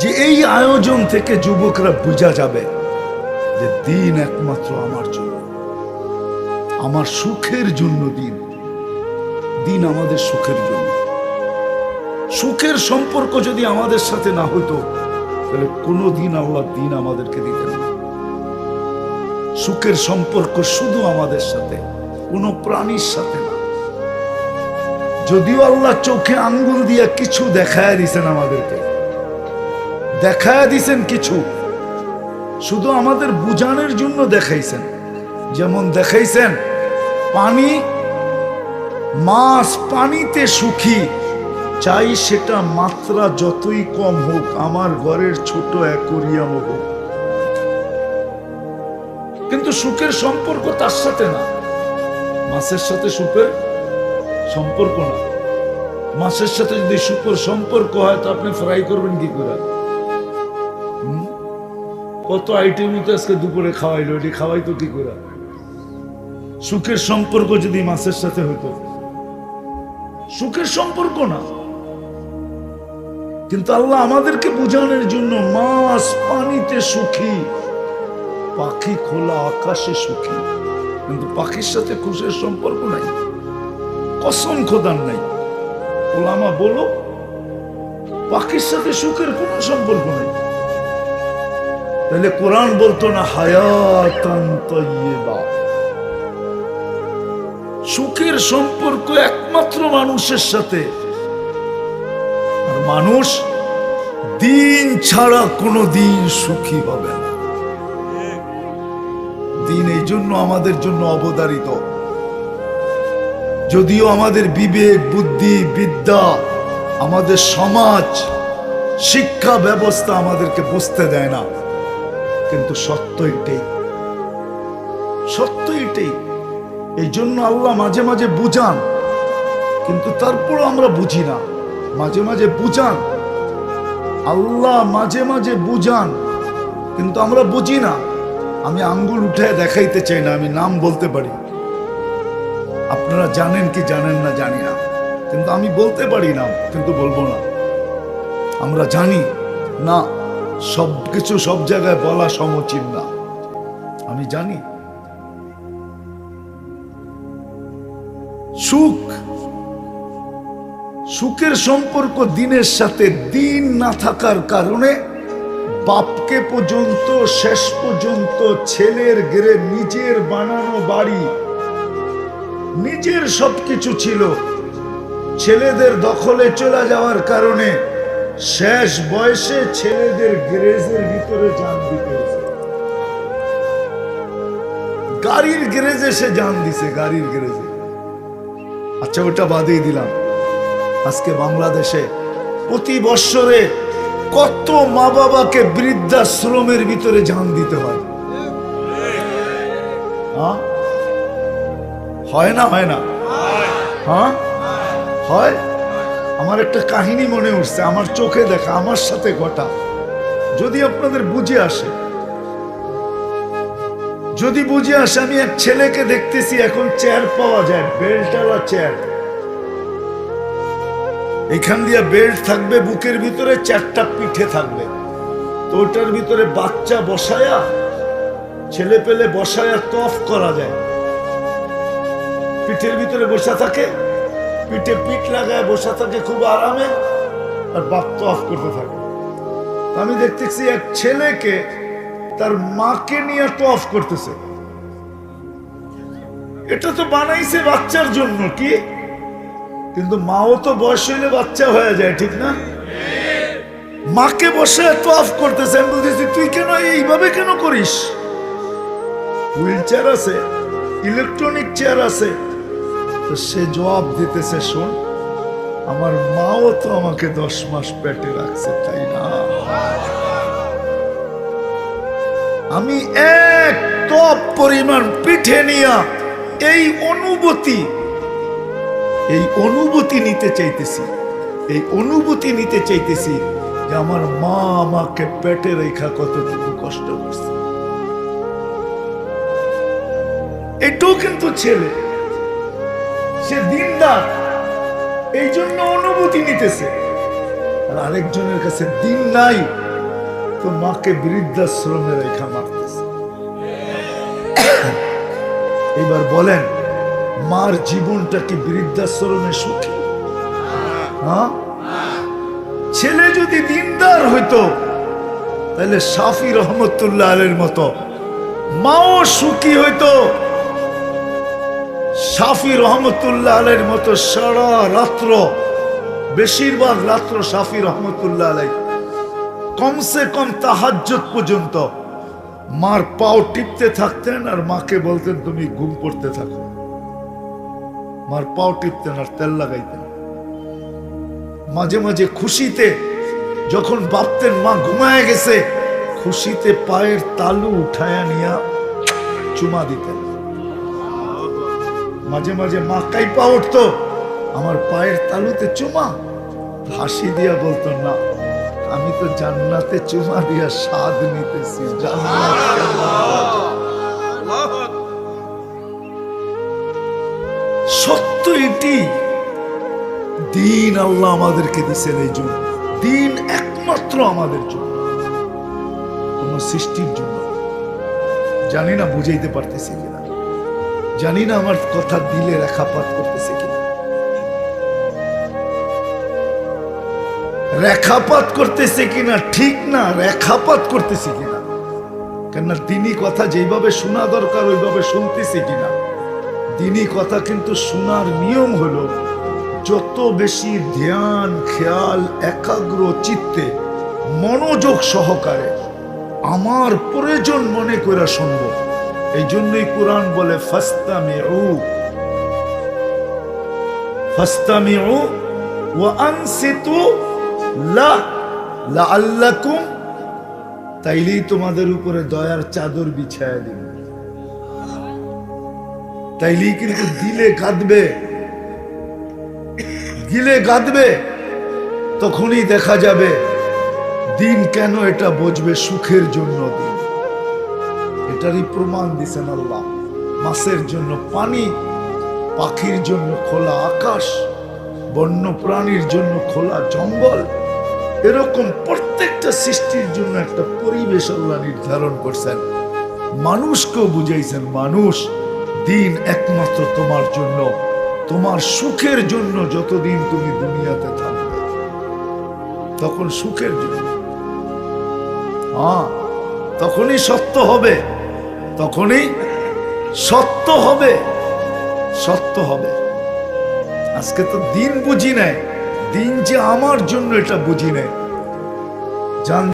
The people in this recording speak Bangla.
যে এই আয়োজন থেকে যুবকরা বোঝা যাবে যে দিন একমাত্র আমার জন্য। আমার সুখের জন্য দিন। দিন আমাদের সুখের জন্য। সুখের সম্পর্ক যদি আমাদের সাথে না হতো, তাহলে কোনো দিন আল্লাহ দিন আমাদেরকে দিতেন না। সুখের সম্পর্ক শুধু আমাদের সাথে, কোনো প্রাণীর সাথে না। যদিও আল্লাহ চোখে আঙ্গুল দিয়ে কিছু দেখায় দিছেন আমাদেরকে দেখায় দিছেন কিছু। শুধু আমাদের বুঝানোর জন্য দেখাইছেন। যেমন দেখাইছেন, পানি, মাছ পানিতে সুখী চাই সেটা মাত্রা যতই কম হোক, আমার ঘরের ছোট অ্যাকোরিয়াম হোক। কিন্তু সুখের সম্পর্ক তার সাথে না। মাছের সাথে সুখের সম্পর্ক না। মাছের সাথে যদি সুখের সম্পর্ক হয়, তো আপনি ফ্রাই করবেন কি করে? কত আইটেমই তো আজকে দুপুরে খাওয়াইলো, এটি খাওয়াইতো কি করে? সুখের সম্পর্ক যদি মাছের সাথে হতো সুখের সম্পর্ক না। কিন্তু আল্লাহ আমাদেরকে বোঝানোর জন্য মাছ পানিতে সুখী, পাখি খোলা আকাশে সুখী। কিন্তু পাখির সাথে খুশের সম্পর্ক নাই, কসম খোদার নাই। ওলামা বলো, পাখির সাথে সুখের কোনো সম্পর্ক নেই। তাহলে কোরআন বলতো না, হায়াতান সুখের সম্পর্ক একমাত্র মানুষের সাথে। আর মানুষ দিন ছাড়া কোনো দিন সুখী হবে না। দিন এই জন্য আমাদের জন্য অবদারিত। যদিও আমাদের বিবেক, বুদ্ধি, বিদ্যা, আমাদের সমাজ, শিক্ষা ব্যবস্থা আমাদেরকে বুঝতে দেয় না। কিন্তু সত্য এটাই। সত্য এটাই। এই জন্য আল্লাহ মাঝে মাঝে বুঝান। কিন্তু তারপরও আমরা বুঝি না। মাঝে মাঝে বুঝান। আল্লাহ মাঝে মাঝে বুঝান। কিন্তু আমরা বুঝি না। আমি আঙ্গুল উঠে দেখাইতে চাই না, আমি নাম বলতে পারি। আপনারা জানেন কি জানেন না জানি না। কিন্তু আমি বলতে পারি না, কিন্তু বলব না। আমরা জানি না। সব কিছু সব জায়গায় বলা সমচিন না। আমি জানি। সুখ, সুখের সম্পর্ক দিনের সাথে দিন না থাকার কারণে বাপকে পর্যন্ত, শেষ পর্যন্ত, ছেলের গেরে নিজের বানানো বাড়ি, নিজের সবকিছু ছিল। ছেলেদের দখলে চলে যাওয়ার কারণে শেষ বয়সে ছেলেদের গ্যারেজের ভিতরে যান দিতে গাড়ির গ্যারেজে সে যান দিছে গাড়ির গ্যারেজে আচ্ছা ওটা বাদেই দিলাম। আজকে বাংলাদেশে প্রতি বৎসরে কত মা বাবাকে বৃদ্ধাশ্রমের ভিতরে যান দিতে হয়। হ্যাঁ? হয় না হয় না? হ্যাঁ? হয়? আমার একটা কাহিনী মনে উঠছে, আমার চোখে দেখা, আমার সাথে ঘটা। যদি আপনাদের বুঝে আসে। যদি বুঝে আসে, আমি এক ছেলেকে দেখতেছি, এখন চেয়ার পাওয়া যায় বেল্টওয়ালা চেয়ার এখান দিয়ে বেল্ট থাকবে, বুকের ভিতরে চারটা পিঠে থাকবে। তো ওটার ভিতরে বাচ্চা বসায়া, ছেলে পেলে বসায়া তফ করা যায়। পিঠের ভিতরে বসা থাকে পিঠে পিঠ লাগায় বসে থাকে খুব আরামে, আর বাপ তো অফ করতে থাকে। আমি দেখতেছি এক ছেলেকে তার মাকে নিয়ে তো অফ করতেছে। এটা তো বানাইছে বাচ্চার জন্য কি? কিন্তু মাও তো বয়স হইলে বাচ্চা হয়ে যায়, ঠিক না? মাকে বসে এত অফ করতেছে, আমি বলতেছি, তুই কেন এইভাবে কেন করিস? হুইল চেয়ার আছে ইলেকট্রনিক চেয়ার আছে তো সে জবাব দিতেছে, শোন, আমার মাও তো আমাকে দশ মাস পেটে রাখছে, তাই না? আমি এক টপ পরিমাণ পিঠে নিয়া এই অনুভূতি এই অনুভূতি নিতে চাইতেছি, এই অনুভূতি নিতে চাইতেছি যে আমার মা আমাকে পেটে রেখা কতটুকু কষ্ট করছে। এটাও কিন্তু ছেলে। সে দিনদার। এই জন্য অনুভূতি নিতেছে। আর আরেকজনের কাছে দিন নাই, তো মাকে বৃদ্ধাশ্রমে রেখা মারতেছে। এবার বলেন, মার জীবনটা কি বৃদ্ধাশ্রমে সুখী? ছেলে যদি দিনদার হইতো, তাহলে সাফি রহমতুল্লাহ আলের মতো মাও সুখী হইতো সাফি রহমতুল্লাহ আলের মতো সারা রাত্র, বেশিরভাগ রাত্র সাফি রহমতুল্লাহ আলাই কমসে কম তাহাজ্জত পর্যন্ত মার পাও টিপতে থাকতেন আর মাকে বলতেন, তুমি ঘুম পড়তে থাকো। মার পাও টিপতেন আর তেল লাগাইতেন। মাঝে মাঝে খুশিতে যখন ভাবতেন, মা ঘুমায় গেছে, খুশিতে পায়ের তালু উঠায়া নিয়া চুমা দিতেন। মাঝে মাঝে মা কাইপা উঠতো। আমার পায়ের তালুতে চুমা, হাসি দিয়া বলতো, না, আমি তো জান্নাতে চুমা দিয়া স্বাদ নিতেছি। সত্য এটি দিন আল্লাহ আমাদেরকে দিচ্ছেন এই জন্য দিন একমাত্র আমাদের জন্য, কোন সৃষ্টির জন্য। জানি না, বুঝাইতে পারতেছি কিনা। জানি না আমার কথা দিলে রেখাপাত করতেছে কিনা। রেখাপাত করতেছে কিনা ঠিক না, রেখাপাত করতেছে কিনা। কেননা দিনই কথা যেভাবে শোনা দরকার, ওইভাবে শুনতেছে কিনা। দিনই কথা কিন্তু শোনার নিয়ম হলো, যত বেশি ধ্যান, খেয়াল, একাগ্র চিত্তে মনোযোগ সহকারে আমার প্রয়োজন মনে করা শুনব। এই জন্যই কোরআন বলে ফাস্তামে ও ফাস্তামে ও ও আনসিতু লা লাআল্লাকুম। তাইলেই তোমাদের উপরে দয়ার চাদর বিছায়া দিবে। তাইলেই কিন্তু দিলে কাঁদবে। গিলে কাঁদবে, তখনই দেখা যাবে, দিন কেন এটা বুঝবে সুখের জন্য? দিন এটারই প্রমাণ দিছেন আল্লাহ। মাছের জন্য পানি, পাখির জন্য খোলা আকাশ বন্য প্রাণীর জন্য খোলা জঙ্গল। এরকম প্রত্যেকটা সৃষ্টির জন্য একটা পরিবেশ আল্লাহ নির্ধারণ করছেন। মানুষকেও বুঝাইছেন, মানুষ, দিন একমাত্র তোমার জন্য। তোমার সুখের জন্য যতদিন তুমি দুনিয়াতে থাকবে। তখন সুখের জন্য। হ্যাঁ তখনই সত্য হবে। তখনই সত্য হবে সত্য হবে। আজকে তো দিন বুঝি নেয় দিন যে আমার জন্য এটা বুঝি নেয় জান